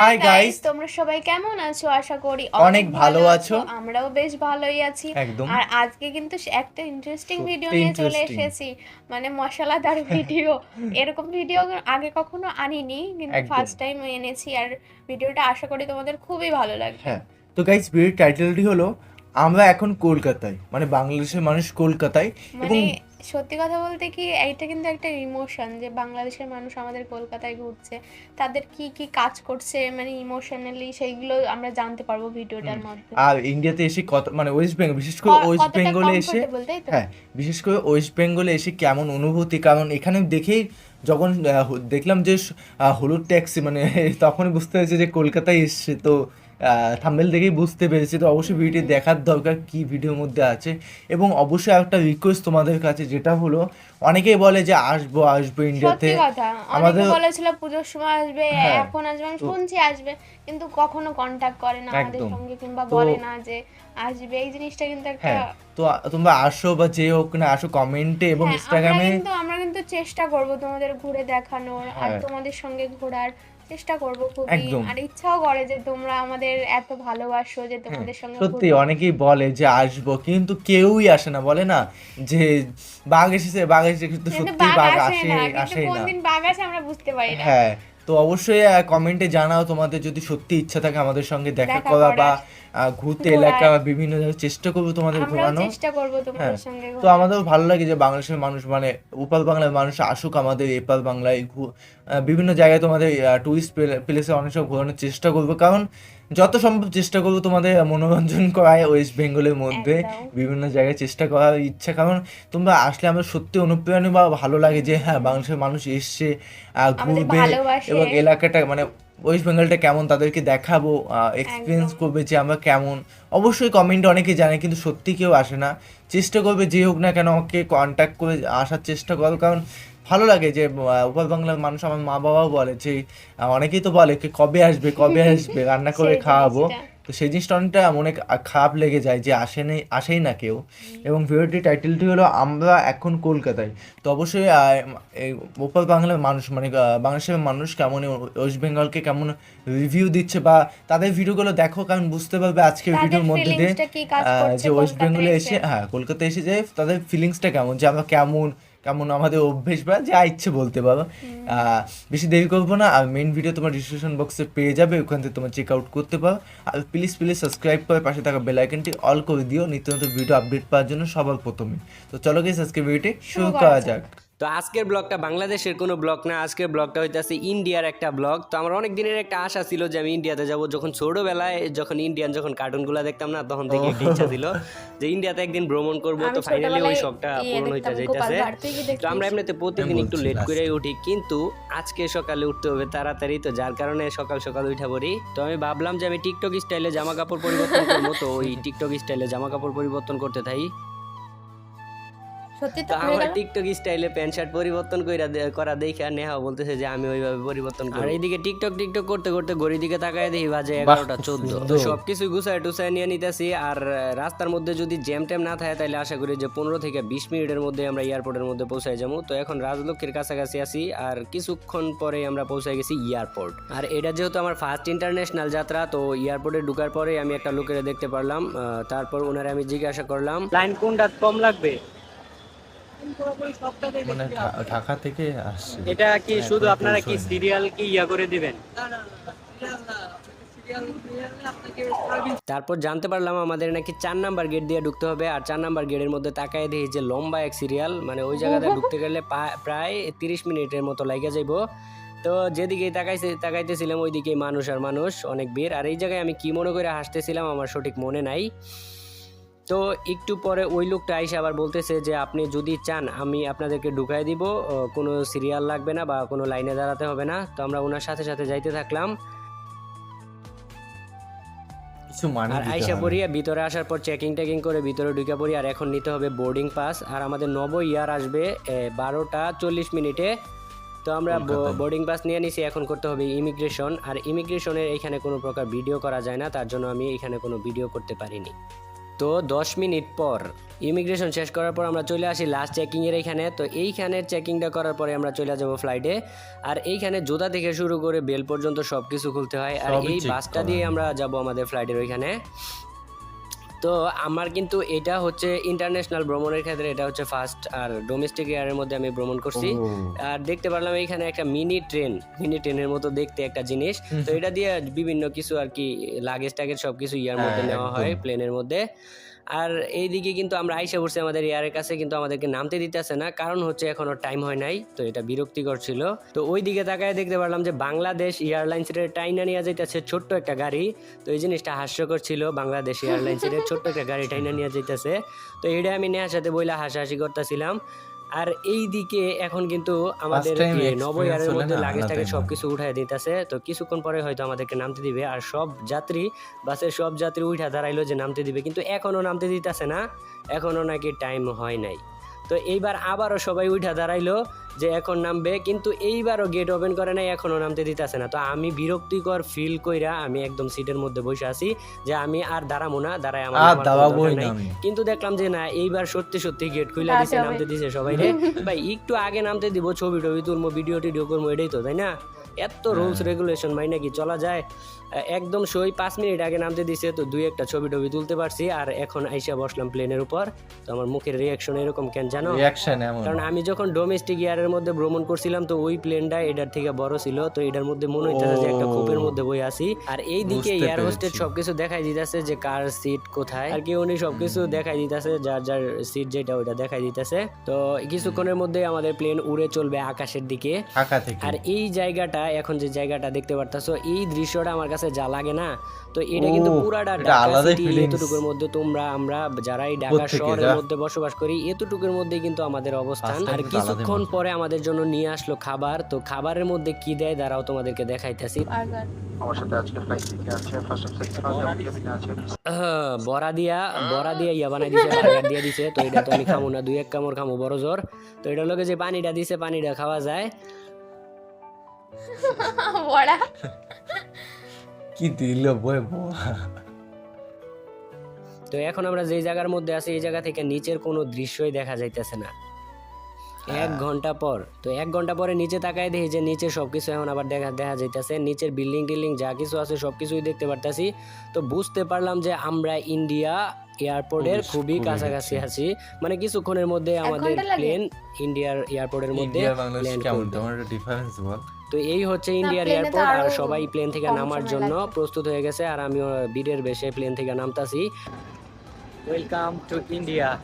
Guys, guys. তোমরা সবাই কেমন আছো? আশা করি অনেক ভালো আছো। আমরাও বেশ ভালোই আছি। আর আজকে কিন্তু একটা ইন্টারেস্টিং ভিডিও নিয়ে চলে এসেছি। মানে মশলাদার ভিডিও এরকম ভিডিও আগে কখনো আনিনি কিন্তু ফার্স্ট টাইম এনেছি। আর ভিডিওটা আশা করি তোমাদের খুবই ভালো লাগবে। হ্যাঁ। তো গাইস ভিডিওর টাইটেলটি হলো আমরা এখন কলকাতায় মানে বাংলাদেশের মানুষ কলকাতায় এবং মানে সত্যি কথা বলতে কি এইটা কিন্তু একটা ইমোশন যে বাংলাদেশের মানুষ আমাদের কলকাতায় ঘুরছে তাদের কি কি কাজ করছে মানে ইমোশনালি সেইগুলো আমরা জানতে পারব ভিডিওটার মধ্যে আর ইন্ডিয়াতে এসে কত মানে ওয়েস্ট বেঙ্গল বিশেষ করে ওয়েস্ট বেঙ্গলে এসে? হ্যাঁ বিশেষ করে ওয়েস্ট বেঙ্গলে এসে কেমন অনুভূতি কারণ এখানে দেখেই যখন দেখলাম যে হলুদ ট্যাক্সি মানে তখনই বুঝতে পেরেছি যে কলকাতায় এসছে তো থাম্বেল দেখেই বুঝতে পেরেছি। তো অবশ্যই ভিডিওটি দেখার দরকার কি ভিডিওর মধ্যে আছে। এবং অবশ্যই একটা রিকোয়েস্ট তোমাদের কাছে যেটা হলো অনেকেই বলে যে আসব আসব ইন্ডিয়াতে আমাদের- বলেছিল পুজোর সময় আসবে হ্যাঁ, এখন আসবে আমি শুনছি আসবে কিন্তু কখনো কন্টাক্ট করে না আমাদের সঙ্গে কিংবা বলে না যে আসবে। এই জিনিসটা কিন্তু একটা হ্যাঁ তো তোমরা আসো বা যে হোক না আসো কমেন্টে এবং হ্যাঁ, ইনস্টাগ্রামে কিন্তু আমরা কিন্তু চেষ্টা করব তোমাদের ঘুরে দেখানোর আর হ্যাঁ। তোমাদের সঙ্গে ঘোরার। চেষ্টা করব খুবই। আর ইচ্ছাও করে যে তোমরা আমাদের এত ভালোবাসো যে তোমাদের সঙ্গে সত্যি অনেকেই বলে যে আসব কিন্তু কেউই আসে না বলে না যে বাঘ এসেছে বাঘ এসেছে কিন্তু সত্যি বাঘ আসে আসে না কিন্তু আসেই কোন না। দিন বাঘ আসে আমরা বুঝতে পারি না। হ্যাঁ তো অবশ্যই কমেন্টে জানাও তোমাদের যদি সত্যি ইচ্ছা থাকে আমাদের সঙ্গে দেখা করা বা ঘুরতে এলাকা বিভিন্ন জায়গায় চেষ্টা করব তোমাদের ঘোরানো চেষ্টা করব হ্যাঁ। তোমাদের সঙ্গে তো। আমাদেরও ভালো লাগে যে বাংলাদেশের মানুষ মানে উপাল বাংলার মানুষ আসুক আমাদের এপাল বাংলায় বিভিন্ন জায়গায় তোমাদের টুরিস্ট প্লেসে অনেক সব ঘোরানোর চেষ্টা করব। কারণ যত সম্ভব চেষ্টা করব তোমাদের মনোরঞ্জন করায় ওয়েস্ট বেঙ্গলের মধ্যে। বিভিন্ন জায়গায় চেষ্টা করার ইচ্ছা। কারণ তোমরা আসলে আমার সত্যি অনুপ্রেরণা বা ভালো লাগে যে হ্যাঁ বাংলাদেশের মানুষ এসছে ঘুরবে এবং এলাকাটা মানে ওয়েস্ট বেঙ্গলটা কেমন তাদেরকে দেখাবো এক্সপিরিয়েন্স করবে যে আমরা কেমন। অবশ্যই কমেন্ট অনেকে জানে কিন্তু সত্যি কেউ আসে না। চেষ্টা করবে যে হোক না কেন আমাকে কন্ট্যাক্ট করে আসার চেষ্টা করো কারণ ভালো লাগে যে উপর বাংলার মানুষ আমার মা বাবাও বলে যে অনেকেই তো বলে কবে আসবে কবে আসবে? রান্না করে খাওয়াবো। তো সেই জিনিসটা অনেকটা অনেক খারাপ লেগে যায় যে আসেনি আসেই না কেউ। এবং ভিডিওটির টাইটেলটি হলো আমরা এখন কলকাতায়। তো অবশ্যই ওপার বাংলার মানুষ মানে বাংলাদেশের মানুষ কেমন ওয়েস্ট বেঙ্গলকে কেমন রিভিউ দিচ্ছে বা তাদের ভিডিওগুলো দেখো কারণ বুঝতে পারবে আজকের ভিডিওর মধ্যে দিয়ে যে ওয়েস্ট বেঙ্গলে এসে। এসে হ্যাঁ কলকাতায় এসে যে তাদের ফিলিংসটা কেমন যে আমরা কেমন কেমন আমাদের অভ্যেস বা যা ইচ্ছে বলতে পারো। বেশি দেরি করব না আর মেন ভিডিও তোমার ডিসক্রিপশন বক্সে পেয়ে যাবে ওখান থেকে তোমার চেক আউট করতে পারো। আর প্লিজ প্লিজ সাবস্ক্রাইব করে পাশে থাকা বেল আইকনটি অল করে দিও নিত্য নতুন ভিডিও আপডেট পাওয়ার জন্য সবার প্রথমে। তো চলো গিয়ে আজকে ভিডিওটি শুরু করা যাক। তো আজকের ব্লগটা বাংলাদেশের কোনো ব্লগ না আজকের ব্লগটা হইতেছে ইন্ডিয়ার একটা ব্লগ। তো আমার অনেক দিনের একটা আশা ছিল যে আমি ইন্ডিয়াতে যাব। যখন ছোটবেলায় যখন ইন্ডিয়ান যখন কার্টুনগুলো দেখতাম না তখন থেকে একটা ইচ্ছা ছিল যে ইন্ডিয়াতে একদিন ভ্রমণ করব। তো ফাইনালি ওই শখটা ইয়ে পূরণ হইতে যাইতেছে। তো আমরা এমনিতে প্রতিদিন একটু লেট. করে উঠি কিন্তু আজকে সকালে উঠতে হবে তাড়াতাড়ি। তো যার কারণে সকাল সকাল উঠা পড়ি। তো আমি ভাবলাম যে আমি টিকটক স্টাইলে জামা কাপড় পরিবর্তন করব। তো ওই টিকটক স্টাইলে জামা কাপড় পরিবর্তন করতে থাকি সত্যি তো আমার টিকটক স্টাইলে প্যান্ট শার্ট পরিবর্তন কইরা করা দেখে আর নেহা বলতেছে যে আমি ওইভাবে পরিবর্তন করি। আর এইদিকে টিকটক টিকটক করতে করতে ঘড়ির দিকে তাকায় দেখি বাজে এগারোটা চোদ্দ। তো সবকিছু গুছায় টুসায় নিয়ে নিতেছি আর রাস্তার মধ্যে যদি জ্যাম ট্যাম না থাকে তাহলে আশা করি যে পনেরো থেকে বিশ মিনিটের মধ্যে আমরা এয়ারপোর্টের মধ্যে পৌঁছায় যাব। তো এখন রাজলক্ষ্মীর কাছাকাছি আছি আর কিছুক্ষণ পরে আমরা পৌঁছায় গেছি এয়ারপোর্ট আর এটা যেহেতু আমার ফার্স্ট ইন্টারন্যাশনাল যাত্রা তো এয়ারপোর্টে ঢুকার পরে আমি একটা লোকের দেখতে পারলাম তারপর ওনারে আমি জিজ্ঞাসা করলাম লাইন কোনটা কম লাগবে? মানে ঢাকা থেকে আসছে। এটা কি হ্যাঁ, শুধু আপনারা কি সিরিয়াল কি ইয়া করে দিবেন? তারপর জানতে পারলাম আমাদের নাকি চার নাম্বার গেট দিয়ে ঢুকতে হবে আর চার নাম্বার গেটের মধ্যে তাকায় দেখি যে লম্বা এক সিরিয়াল মানে ওই জায়গাতে ঢুকতে গেলে প্রায় তিরিশ মিনিটের মতো লাগে যাইব। তো যেদিকে তাকাইছে তাকাইতেছিলাম ওইদিকে মানুষ আর মানুষ অনেক ভিড়। আর এই জায়গায় আমি কি মনে করে হাসতেছিলাম আমার সঠিক মনে নাই। তো একটু পরে ওই লোকটা আইসে আবার বলতেছে যে আপনি যদি চান আমি আপনাদেরকে ঢুকাই দিব। কোনো সিরিয়াল লাগবে না বা কোনো লাইনে দাঁড়াতে হবে না। তো আমরা ওনার সাথে সাথে যাইতে থাকলাম। কিছু মানে আর আইসা পড়িয়া ভিতরে আসার পর চেকিং টেকিং করে ভিতরে ঢুকে পড়ি আর এখন নিতে হবে বোর্ডিং পাস আর আমাদের নব ইয়ার আসবে বারোটা চল্লিশ মিনিটে। তো আমরা বোর্ডিং পাস নিয়ে নিছি এখন করতে হবে ইমিগ্রেশন আর ইমিগ্রেশনের এখানে কোনো প্রকার ভিডিও করা যায় না তার জন্য আমি এখানে কোনো ভিডিও করতে পারিনি। তো দশ মিনিট পর ইমিগ্রেশন শেষ করার পর আমরা চলে আসি লাস্ট চেকিংয়ের এইখানে। তো এইখানের চেকিংটা করার পরে আমরা চলে যাব ফ্লাইটে আর এইখানে জুতা থেকে শুরু করে বেল পর্যন্ত সব কিছু খুলতে হয়। আর এই বাসটা দিয়ে আমরা যাব আমাদের ফ্লাইটের ওইখানে। তো আমার কিন্তু এটা হচ্ছে ইন্টারন্যাশনাল ভ্রমণের ক্ষেত্রে এটা হচ্ছে ফার্স্ট আর ডোমেস্টিক এয়ারের মধ্যে আমি ভ্রমণ করছি। আর দেখতে পারলাম এখানে একটা মিনি ট্রেন মিনি ট্রেনের মতো দেখতে একটা জিনিস। তো এটা দিয়ে বিভিন্ন কিছু আর কি লাগেজ টাগেজ সবকিছু ইয়ার হ্যাঁ, মধ্যে নেওয়া হয় প্লেনের মধ্যে। আর এই দিকে কিন্তু আমরা আইসে পড়ছি আমাদের এয়ারের কাছে, কিন্তু আমাদেরকে নামতে দিতেছে না, কারণ হচ্ছে এখনও টাইম হয় নাই, তো এটা বিরক্তিকর ছিল। তো ওই দিকে তাকায় দেখতে পারলাম যে বাংলাদেশ এয়ারলাইন্সের টাইনা নিয়ে যাইতেছে ছোট্ট একটা গাড়ি। তো এই জিনিসটা হাস্যকর ছিল, বাংলাদেশ এয়ারলাইন্সের ছোট্ট একটা গাড়ি টাইনা নিয়ে যাইতেছে। তো এটা আমি নেওয়ার সাথে বইলা হাসাহাসি করতেছিলাম। আর এই দিকে এখন কিন্তু আমাদের time কি experience নব ইয়ারের হলে মধ্যে লাগেজ টাগেজ সব কিছু উঠাই দিতেছে। তো কিছুক্ষণ পরে হয়তো আমাদেরকে নামতে দিবে। আর সব যাত্রী বাসের সব যাত্রী উঠা দাঁড়াইলো যে নামতে দিবে। কিন্তু এখনও নামতে দিতেছে না। এখনও নাকি টাইম হয় নাই। তো এইবার আবারও সবাই উঠা দাঁড়াইলো। যে এখন নামবে কিন্তু এইবারও গেট ওপেন করে নাই এখনও নামতে দিতেছে না। তো আমি বিরক্তিকর ফিল কইরা আমি একদম সিটের মধ্যে বসে আছি যে আমি আর দাঁড়াবো না দাঁড়ায় আমার নাই। কিন্তু দেখলাম যে না এইবার সত্যি সত্যি গেট খুলে দিছে নামতে দিছে সবাই রে। ভাই একটু আগে নামতে দিব ছবি টবি তুলবো ভিডিও টিডিও করব এটাই তো তাই না? এত রুলস রেগুলেশন মাই নাকি চলা যায়। একদম সই পাঁচ মিনিট আগে নামতে দিছে তো দুই একটা ছবি টবি তুলতে পারছি আর এখন আইসা বসলাম প্লেনের উপর। তো আমার মুখের রিয়াকশন এরকম কেন জানো? কারণ আমি যখন ডোমেস্টিক ইয়ারের মধ্যে ভ্রমণ করছিলাম তো ওই প্লেনটা এটার থেকে বড় ছিল তো এটার মধ্যে মনে হইতেছে যে একটা। খোপের মধ্যে বই আছি। আর এই দিকে এয়ার পেরেছি। সবকিছু দেখাই দিতেছে যে কার সিট কোথায়। আর কি উনি সবকিছু দেখাই দিতেছে যার যার সিট যেটা ওইটা দেখাই দিতেছে। তো কিছুক্ষণের মধ্যে আমাদের প্লেন উড়ে চলবে আকাশের দিকে। আর এই জায়গাটা এখন যে জায়গাটা দেখতে পারতাছো এই দৃশ্যটা আমার কাছে যা লাগে না তো এটা কিন্তু পুরাটা ঢাকা সিটি এতটুকুর মধ্যে তোমরা আমরা যারা এই ঢাকা শহরের মধ্যে বসবাস করি এতটুকুর মধ্যে কিন্তু আমাদের অবস্থান। আর কিছুক্ষণ পরে আমাদের জন্য নিয়ে আসলো খাবার। তো খাবারের মধ্যে কি দেয়? দাঁড়াও তোমাদেরকে দেখাইতেছি। বার্গার। আমার সাথে আজকে ফ্লাইট থেকে আছে ফার্স্ট অফ সেপ্টেম্বর আমাদের কেবিনে আছে। আহ, বড়া দিয়া বড়া দিয়া ইয়া বানাই দিছে বার্গার দিয়ে দিছে। তো এটা তো আমি খামু না দুই এক কামড় খামু বড় জোর। তো এটা লোকে যে পানিটা দিছে পানিটা খাওয়া যায়। বড়া। কি দিল তো এখন আমরা যে জায়গার মধ্যে আছি এই জায়গা থেকে নিচের কোনো দৃশ্যই দেখা যাইতেছে না। এক ঘণ্টা পর তো এক ঘণ্টা পরে নিচে তাকায় দেখি যে নিচে সবকিছু এখন আবার দেখা দেখা যাইতেছে। নিচের বিল্ডিং টিল্ডিং যা কিছু আছে সবকিছুই দেখতে পারতাছি। তো বুঝতে পারলাম যে আমরা ইন্ডিয়া এয়ারপোর্টের খুবই- কাছাকাছি আছি। মানে কিছুক্ষণের মধ্যে আমাদের প্লেন ইন্ডিয়ার এয়ারপোর্টের মধ্যে ডিফারেন্স বল। তো এই হচ্ছে ইন্ডিয়ার এয়ারপোর্ট আর সবাই প্লেন থেকে নামার জন্য প্রস্তুত হয়ে গেছে আর আমিও বীরের বেশে প্লেন থেকে নামতাছি। ওয়েলকাম টু ইন্ডিয়া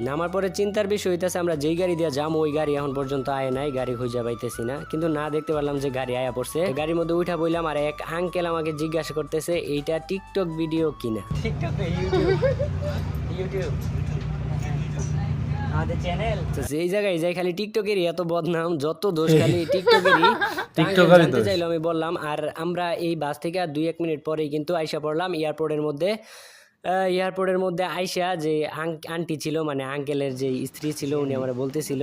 নামার পরে চিন্তার বিষয় হইতেছে আমরা যেই গাড়ি দিয়ে যাম ওই গাড়ি এখন পর্যন্ত আয় নাই গাড়ি খুঁজে পাইতেছি না। কিন্তু না দেখতে পারলাম যে গাড়ি আয়া পড়ছে। গাড়ির মধ্যে উঠা বইলাম আর এক আঙ্কেল আমাকে জিজ্ঞাসা করতেছে এইটা টিকটক ভিডিও কিনা? যেই জায়গায় যাই খালি টিকটকেরই এত বদনাম যত দোষ খালি টিকটকেরই জানতে চাইলো আমি বললাম আর আমরা এই বাস থেকে আর দুই এক মিনিট পরেই কিন্তু আইসা পড়লাম এয়ারপোর্টের মধ্যে। এয়ারপোর্টের মধ্যে আইসা যে আন্টি ছিল মানে আঙ্কেলের যে স্ত্রী ছিল উনি আমার বলতেছিল।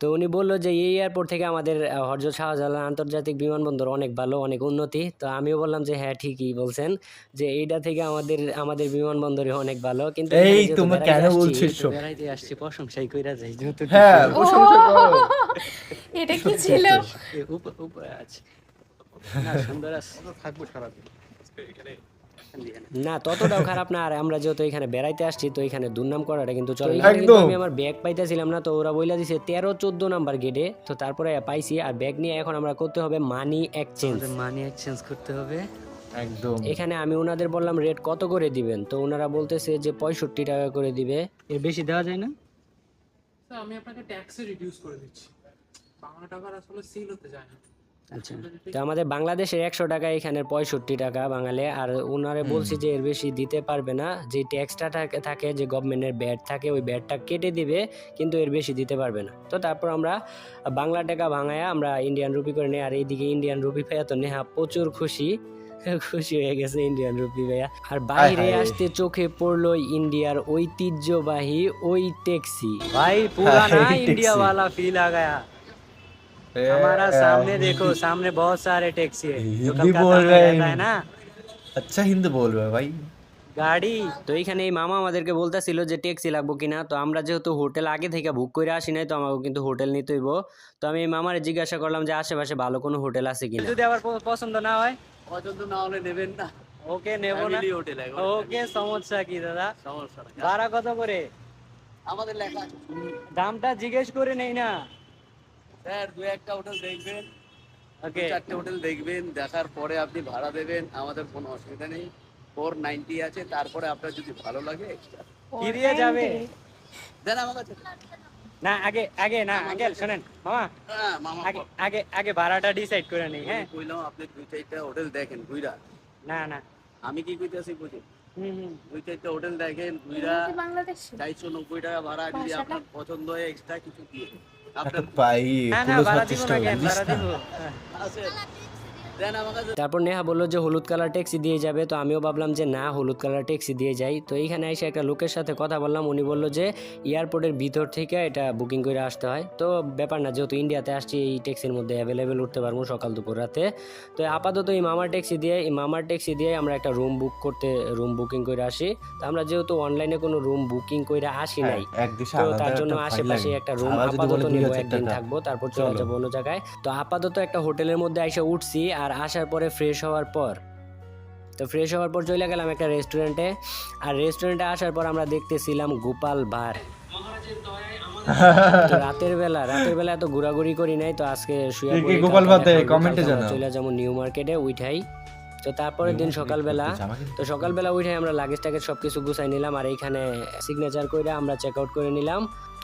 তো উনি বলল যে এই এয়ারপোর্ট থেকে আমাদের আহ, হজরত শাহজালাল আন্তর্জাতিক বিমানবন্দর অনেক ভালো অনেক উন্নতি। তো আমিও বললাম যে হ্যাঁ ঠিকই বলছেন যে এইটা থেকে আমাদের আমাদের বিমানবন্দরে অনেক ভালো। কিন্তু এই এখানে বেড়াইতে কেন বলছিস সব? বেড়াইতে আসছি প্রশংসাই কইরা যাই যেহেতু হ্যাঁ প্রশংসা করো। এটা কি ছিল? উপরে আছে। না সুন্দর আছে। থাকব সারাদিন। না। ততটাও খারাপ না। আর আমরা যেহেতু এখানে বেড়াইতে আসছি তো এখানে দুর্নাম করাটা কিন্তু চলে। আমি আমার ব্যাগ পাইতেছিলাম না তো ওরা বইলা দিছে তেরো চোদ্দ নাম্বার গেটে তো তারপরে পাইছি আর ব্যাগ নিয়ে এখন আমরা করতে হবে মানি এক্সচেঞ্জ মানি এক্সচেঞ্জ করতে হবে। একদম। এখানে আমি ওনাদের বললাম রেট কত করে দিবেন? তো ওনারা বলতেছে যে পঁয়ষট্টি টাকা করে দিবে। এর বেশি দেওয়া যায় না? স্যার আমি আপনাকে ট্যাক্সে রিডিউস করে দিচ্ছি। বাংলা টাকার আসলে সিল হতে যায় না। আচ্ছা। তো আমাদের বাংলাদেশে একশো টাকা এখানে পঁয়ষট্টি টাকা বাঙালি। আর ওনারে বলছি যে এর বেশি দিতে পারবে না। যে ট্যাক্সটা থাকে থাকে যে গভর্নমেন্টের ব্যাট থাকে ওই ব্যাটটা কেটে দিবে কিন্তু এর বেশি দিতে পারবে না। তো তারপর আমরা বাংলা টাকা ভাঙায়া আমরা ইন্ডিয়ান রুপি করে নেই। আর এইদিকে ইন্ডিয়ান রুপি ভাইয়া তো নেহা প্রচুর খুশি। খুশি হয়ে গেছে ইন্ডিয়ান রুপি ভাইয়া। আর বাইরে আসতে চোখে পড়ল ইন্ডিয়ার ঐতিহ্যবাহী ওই ট্যাক্সি ভাই পুরানা ইন্ডিয়াওয়ালা ফিল আ हमारा सामने देखो सामने बहुत सारे टैक्सी है जो हिंदी कलकत्ता बोल में रहे रहता हैं। है ना अच्छा हिंदी बोल रहा है भाई গাড়ি তো এইখানে এই মামা আমাদেরকে বলতেছিল যে ট্যাক্সি লাগবো কিনা তো আমরা যেহেতু হোটেল আগে থেকে বুক করে আসি নাই তো আমাকে কিন্তু হোটেল নিতে হইব তো আমি এই মামারে জিজ্ঞাসা করলাম যে আশেপাশে ভালো কোনো হোটেল আছে কিনা যদি আবার প- পছন্দ না হয় পছন্দ না হলে নেবেন না ওকে নেব না ফ্যামিলি হোটেল এখন ওকে সমস্যা কি দাদা সমস্যা না ভাড়া কত করে আমাদের লেখা আছে দামটা জিজ্ঞেস করে নেই না স্যার দু একটা হোটেল দেখবেন ওকে চারটে হোটেল দেখবেন দেখার পরে আপনি ভাড়া দেবেন আমাদের কোনো অসুবিধা নেই। ফোর নাইনটি আছে তারপরে আপনার যদি ভালো লাগে। কি যাবে? দেন আমার কাছে না আগে আগে না আগে শোনেন মামা। হ্যাঁ আগে আগে আগে ভাড়াটা ডিসাইড করে নেই হ্যাঁ? আমি কইলাম আপনি দুই চারটা হোটেল দেখেন ঘুইরা না না। আমি কি কইতেছি বুঝি? হুম হুম। দুই চারটা হোটেল দেখেন বাংলাদেশে? চারশো নব্বই টাকা ভাড়া যদি আপনার পছন্দ হয় এক্সট্রা কিছু দিয়ে। ভাই ক্লোজ ভাড়া চেষ্টা তারপর নেহা বলল যে হলুদ কালার ট্যাক্সি দিয়ে যাবে তো আমিও ভাবলাম যে না হলুদ কালার ট্যাক্সি দিয়ে যাই। তো এইখানে এসে একটা লোকের সাথে কথা বললাম উনি বলল যে এয়ারপোর্টের ভিতর থেকে এটা বুকিং করে আসতে হয়। তো ব্যাপার না যেহেতু ইন্ডিয়াতে আসছি এই ট্যাক্সির মধ্যে অ্যাভেলেবেল উঠতে পারব সকাল দুপুর রাতে। তো আপাতত এই মামার ট্যাক্সি দিয়ে এই মামার ট্যাক্সি দিয়ে আমরা একটা রুম বুক করতে রুম বুকিং করে আসি। তো আমরা যেহেতু অনলাইনে কোনো রুম বুকিং করে আসি নাই হ্যাঁ, তো তার জন্য আশেপাশে একটা রুম আপাতত নিব হাজার একদিন থাকব তারপর চলে যাব অন্য জায়গায়। তো আপাতত একটা হোটেলের মধ্যে এসে উঠছি আর আসার পরে ফ্রেশ হওয়ার পর। তো ফ্রেশ হওয়ার পর চলে গেলাম একটা রেস্টুরেন্টে আর রেস্টুরেন্টে আসার পর আমরা দেখতেছিলাম গোপাল বার রাতের বেলা রাতের বেলা এত ঘোরাঘুরি করি নাই তো আজকে শুয়ে পড়ি, গোপাল ভাতে? কমেন্টে জানাও। চলে যাব নিউ মার্কেটে উঠাই তো তারপরের দিন সকালবেলা তো সকালবেলা উঠে আমরা লাগেজ টাগেজ সব কিছু গুছাই নিলাম আর এইখানে সিগনেচার করে আমরা চেক আউট করে নিলাম।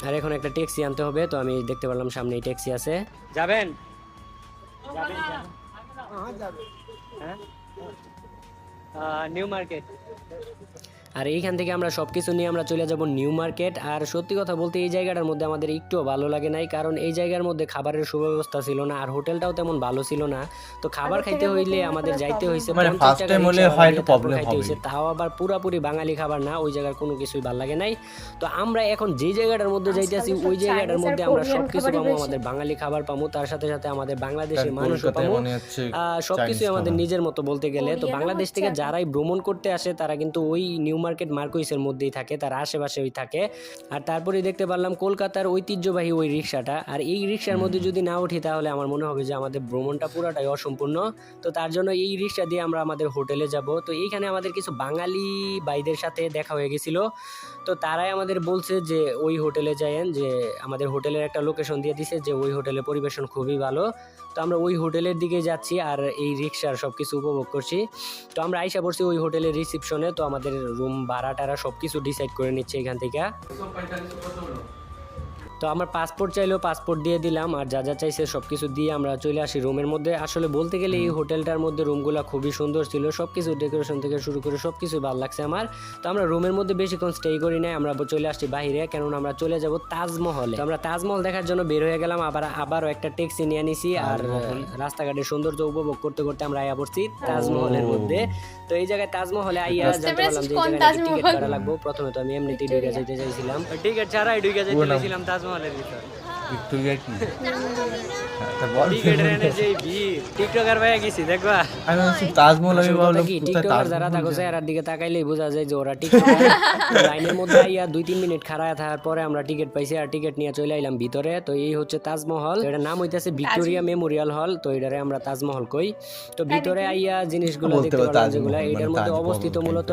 আর এখন একটা ট্যাক্সি আনতে হবে তো আমি দেখতে পারলাম সামনেই ট্যাক্সি আছে। যাবেন? যাবেন। হ্যাঁ নিউ মার্কেট আর এইখান থেকে আমরা সব কিছু নিয়ে আমরা চলে যাব নিউ মার্কেট। আর সত্যি কথা বলতে এই জায়গাটার মধ্যে আমাদের একটুও ভালো লাগে নাই কারণ এই জায়গার মধ্যে খাবারের সুব্যবস্থা ছিল না আর হোটেলটাও তেমন ভালো ছিল না। তো খাবার খাইতে হইলে আমাদের যাইতে হয়েছে মানে 50 first টাকা time হলে রিক্সা হয় একটু ভাড়া দিয়ে তারপর problem খাইতে হয়েছে। তাও আবার পুরাপুরি বাঙালি খাবার না ওই জায়গার কোনো কিছুই ভালো লাগে নাই। তো আমরা এখন যে জায়গাটার মধ্যে যাইতেছি ওই জায়গাটার মধ্যে আমরা সব কিছু পাবো আমাদের বাঙালি খাবার পাবো তার সাথে সাথে আমাদের বাংলাদেশের মানুষও পাবো। সবকিছুই আমাদের নিজের মতো বলতে গেলে। তো বাংলাদেশ থেকে যারাই ভ্রমণ করতে আসে তারা কিন্তু ওই নিউ মার্কেট মার্কুইসের মধ্যেই থাকে তার আশেপাশেই থাকে। আর তারপরে দেখতে পারলাম কলকাতার ঐতিহ্যবাহী ওই রিক্সাটা আর এই রিক্সার মধ্যে যদি না উঠি তাহলে আমার মনে হবে যে আমাদের ভ্রমণটা পুরোটাই অসম্পূর্ণ। তো তার জন্য এই রিক্সা দিয়ে আমরা আমাদের হোটেলে যাব। তো এইখানে আমাদের কিছু বাঙালি ভাইদের সাথে দেখা হয়ে গেছিল। তো তারাই আমাদের বলছে যে ওই হোটেলে যায়েন যে আমাদের হোটেলের একটা লোকেশন দিয়ে দিছে যে ওই হোটেলের পরিবেশন খুবই ভালো। তো আমরা ওই হোটেলের দিকে যাচ্ছি আর এই রিক্সার সব কিছু উপভোগ করছি। তো আমরা আইসা পড়ছি ওই হোটেলের রিসিপশনে, তো আমাদের রুম ভাড়া টাড়া সব কিছু ডিসাইড করে নিচ্ছে এখান থেকে। তো আমার পাসপোর্ট চাইলেও পাসপোর্ট দিয়ে দিলাম আর যা যা চাইছে সব কিছু দিয়ে আমরা চলে আসি রুমের মধ্যে। আসলে বলতে গেলে এই হোটেলটার মধ্যে রুমগুলো খুবই সুন্দর ছিল সব কিছু ডেকোরেশন থেকে শুরু করে সব কিছু ভালো লাগছে আমার। তো আমরা রুমের মধ্যে বেশিক্ষণ স্টে করি নাই আমরা চলে আসছি বাইরে কেননা আমরা চলে যাব তাজমহলে। তো আমরা তাজমহল দেখার জন্য বের হয়ে গেলাম আবার আবারও একটা ট্যাক্সি নিয়ে নিছি আর রাস্তাঘাটের সৌন্দর্য উপভোগ করতে করতে আমরা আয়া পড়ছি তাজমহলের মধ্যে। তো এই জায়গায় তাজমহলে আইয়া জানতে পারলাম যে টিকিট কাটা লাগবে। প্রথমে তো আমি এমনিতেই ঢুকে যেতে চাইছিলাম। টিকিট ছাড়াই ঢুকে যেতে চাইছিলাম তাজমহলের ভিতর। ভিক্টোরিয়া কি? বল। টিকিট এনে যে ভিড় টিকটকার ভাইয়া গেছি দেখবা? আমি ভাবছি তাজমহল আমি আসল কথা ভাবলাম কি কোথায় টিকটকার যারা থাকো চেহারার দিকে তাকাইলেই বোঝা যায় যে ওরা টিকটকার। লাইনের মধ্যে আইয়া দুই তিন মিনিট খাড়ায় থাকার পরে আমরা টিকিট পাইছি আর টিকিট নিয়ে চলে আইলাম ভিতরে। তো এই হচ্ছে তাজমহল। এটার নাম হইতাছে ভিক্টোরিয়া মেমোরিয়াল হল। তো এটারে আমরা তাজমহল কই। তো ভিতরে আইয়া জিনিসগুলো দেখতে পারলাম যেগুলা মানে এটার মধ্যে অবস্থিত মূলত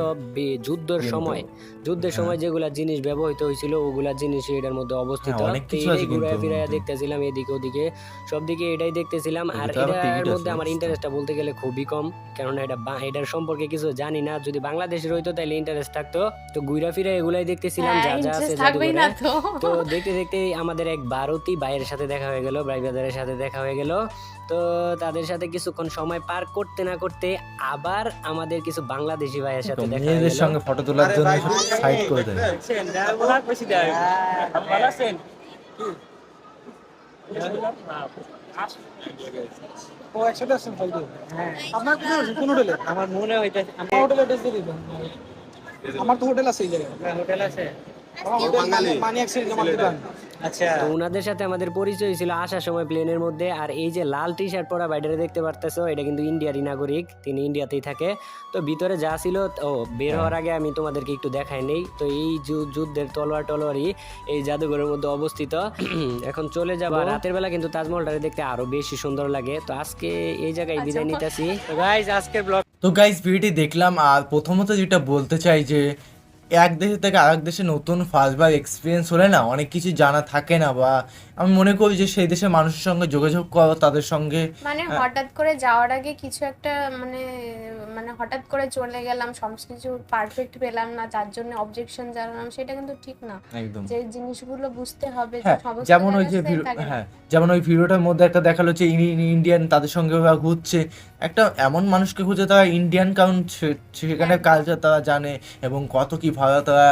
যুদ্ধের সময়। যুদ্ধের সময় যেগুলা জিনিস ব্যবহৃত হয়েছিল ওগুলা জিনিস এটার মধ্যে অবস্থিত। হ্যাঁ, অনেক কিছু আছে কিন্তু ঘুরে ওর ফিরে মধ্যে। দেখতেছিলাম এদিকে ওদিকে সব দিকে এটাই দেখতেছিলাম। আর এটার মধ্যে আমার ইন্টারেস্টটা বলতে গেলে খুবই কম কারণ এটা বা- এটার সম্পর্কে কিছু জানি না। যদি বাংলাদেশের হইতো তাহলে ইন্টারেস্ট থাকতো। তো ঘুরা ফিরে এগুলাই দেখতেছিলাম হ্যাঁ, যা যা আছে। তো। দেখতে দেখতে আমাদের এক ভারতী ভাইয়ের সাথে দেখা হয়ে গেল ভাই ব্রাদারের সাথে দেখা হয়ে গেল। তো তাদের সাথে কিছুক্ষণ সময় পার করতে না করতে আবার আমাদের কিছু বাংলাদেশি ভাইয়ের সাথে দেখা হয়ে গেল। সঙ্গে ফটো তোলার জন্য সাইড করে দেয় ভালো আছেন? ও একসাথে আসছেন হ্যাঁ। আপনার কোন কোন হোটেলে আমার মনে হয় আমি আমার হোটেল দিয়ে দিবেন আমার তো হোটেল আছে এই জায়গায় হোটেল আছে হোটেল মানি অ্যাক্সিডেন্ট আমার আচ্ছা। ওনাদের সাথে আমাদের পরিচয় ছিল আসার সময় প্লেনের মধ্যে। আর এই যে লাল টি শার্ট পরা দেখতে পারতেছো এটা কিন্তু ইন্ডিয়ারই নাগরিক তিনি ইন্ডিয়াতেই থাকে। তো ভিতরে যা ছিল ও বের হওয়ার আগে আমি তোমাদেরকে একটু দেখাই নেই। তো এই যুদ্ধের তলোয়ার টলোয়ারই এই জাদুঘরের মধ্যে অবস্থিত। এখন চলে যাব রাতের বেলা কিন্তু তাজমহলটা দেখতে আরও বেশি সুন্দর লাগে। তো আজকে এই জায়গায় আচ্ছা, বিদায় নিতেছি। তো গাইজ আজকের ব্লগ তো গাইজ ভিডিওটি দেখলাম আর প্রথমত যেটা বলতে চাই যে এক দেশ থেকে আরেক দেশে নতুন ফার্স্টবার এক্সপিরিয়েন্স হলে না অনেক কিছু জানা থাকে না বা আমি মনে করি যে সেই দেশের মানুষের সঙ্গে যোগাযোগ করা তাদের সঙ্গে মানে হঠাৎ করে যাওয়ার আগে কিছু একটা মানে মানে হঠাৎ করে চলে গেলাম সমস্ত কিছু পারফেক্ট পেলাম না তার জন্য অবজেকশন জানালাম সেটা কিন্তু ঠিক না। যে জিনিসগুলো বুঝতে হবে হ্যাঁ যেমন ওই যে। হ্যাঁ যেমন ওই ভিডিওটার মধ্যে একটা দেখাল যে ইন্ডিয়ান তাদের সঙ্গে ঘুরছে। একটা এমন মানুষকে খুঁজে তারা ইন্ডিয়ান কারণ সেখানে কালচার তারা জানে এবং কত কি ভালো তারা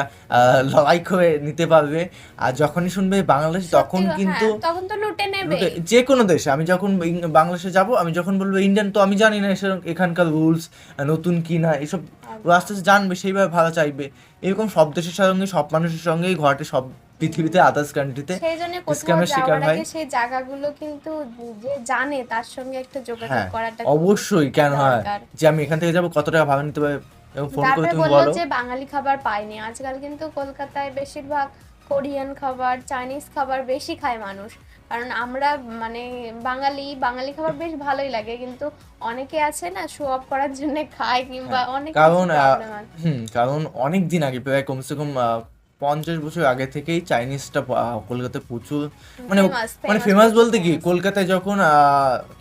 লড়াই করে নিতে পারবে। আর যখনই শুনবে বাংলাদেশ তখন কিন্তু হ্যাঁ, তখন তো লুটে নেবে যে কোনো দেশে আমি যখন বাংলাদেশে যাব আমি যখন বলব ইন্ডিয়ান তো আমি জানি না এখানকার রুলস নতুন কি না এসব ও আস্তে আস্তে জানবে সেইভাবে ভালো চাইবে। এরকম সব দেশের সঙ্গে সব মানুষের সঙ্গেই ঘটে সব পৃথিবীতে আদার্স কান্ট্রিতে সেই স্ক্যামের শিকার হয়। সেই জায়গাগুলো কিন্তু যে জানে তার সঙ্গে একটা যোগাযোগ হ্যাঁ করাটা অবশ্যই কেন হয়? যে আমি এখান থেকে যাব কত টাকা ভাড়া নিতে পারবে এবং ফোন করে তুমি বলো। যে বাঙালি খাবার পাইনি। আজকাল কিন্তু কলকাতায় বেশিরভাগ কোরিয়ান খাবার চাইনিজ খাবার বেশি খায় মানুষ। কারণ আমরা মানে বাঙালি বাঙালি খাবার বেশ ভালোই লাগে কিন্তু অনেকে আছে না শো অফ করার জন্য খায় কিংবা অনেক হ্যাঁ, কারণ আছে হুম কারণ অনেক দিন আগে প্রায় কমসে কম পঞ্চাশ বছর আগে থেকেই চাইনিজটা কলকাতায় প্রচুর মানে মানে ফেমাস বলতে কি কলকাতায় যখন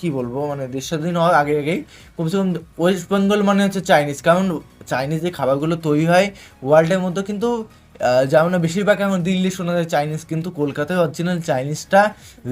কি বলব মানে দেশ স্বাধীন হওয়ার আগে আগেই কমসে কম ওয়েস্ট বেঙ্গল মানে হচ্ছে চাইনিজ কারণ চাইনিজ যে খাবারগুলো তৈরি হয় ওয়ার্ল্ডের মধ্যে কিন্তু যেমন বেশিরভাগ এখন দিল্লি শোনা যায় চাইনিজ কিন্তু কলকাতায় অরিজিনাল চাইনিজটা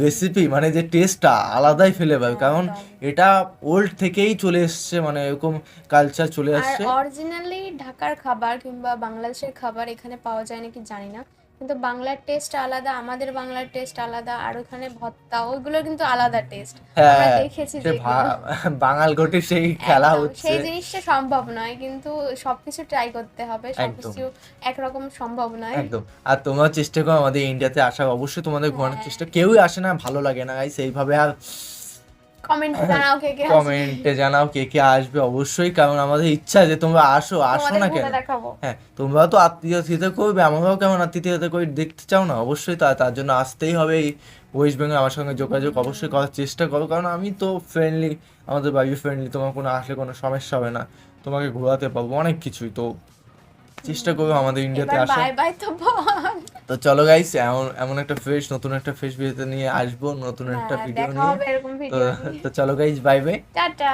রেসিপি মানে যে টেস্টটা আলাদাই ফেলে পাবে কারণ এটা ওল্ড থেকেই চলে এসছে মানে এরকম কালচার চলে আসছে। অরিজিনালি ঢাকার খাবার কিংবা বাংলাদেশের খাবার এখানে পাওয়া যায় নাকি জানি না। কিন্তু বাংলার টেস্ট আলাদা আমাদের বাংলার টেস্ট আলাদা আর ওখানে ভর্তা ওইগুলো কিন্তু আলাদা টেস্ট আমরা হ্যাঁ দেখেছি। ভা- বাঙাল ঘটে সেই খেলা হচ্ছে। সেই জিনিসটা সম্ভব নয় কিন্তু সবকিছু ট্রাই করতে হবে সবকিছু একরকম সম্ভব নয়। একদম। আর তোমরা চেষ্টা করো আমাদের ইন্ডিয়াতে আসা অবশ্যই তোমাদের ঘোরানোর হ্যাঁ। চেষ্টা। কেউই আসে না ভালো লাগে না গাইস এইভাবে আর কমেন্ট জানাও কে কে আসবে। কমেন্টে জানাও কে কে আসবে অবশ্যই কারণ আমাদের ইচ্ছা যে তোমরা আসো আসো না কেন? হ্যাঁ তোমরাও তো আত্মীয়তা করবে আমরাও কেমন আত্মীয়তা করে দেখতে চাও না? অবশ্যই তা তার জন্য আসতেই হবে এই ওয়েস্ট বেঙ্গল আমার সঙ্গে যোগাযোগ। অবশ্যই করার চেষ্টা করো কারণ আমি তো ফ্রেন্ডলি আমাদের বাড়ি ফ্রেন্ডলি তোমার কোনো আসলে কোনো সমস্যা হবে না। তোমাকে ঘোরাতে পারব অনেক কিছুই তো। চেষ্টা করব আমাদের ইন্ডিয়াতে আসা তো চলো গাইস এমন এমন একটা ফ্রেশ নতুন একটা ফ্রেশ ভিডিওতে নিয়ে আসব নতুন একটা হ্যাঁ, ভিডিও নিয়ে। তো তো চলো গাইস বাই বাই টাটা।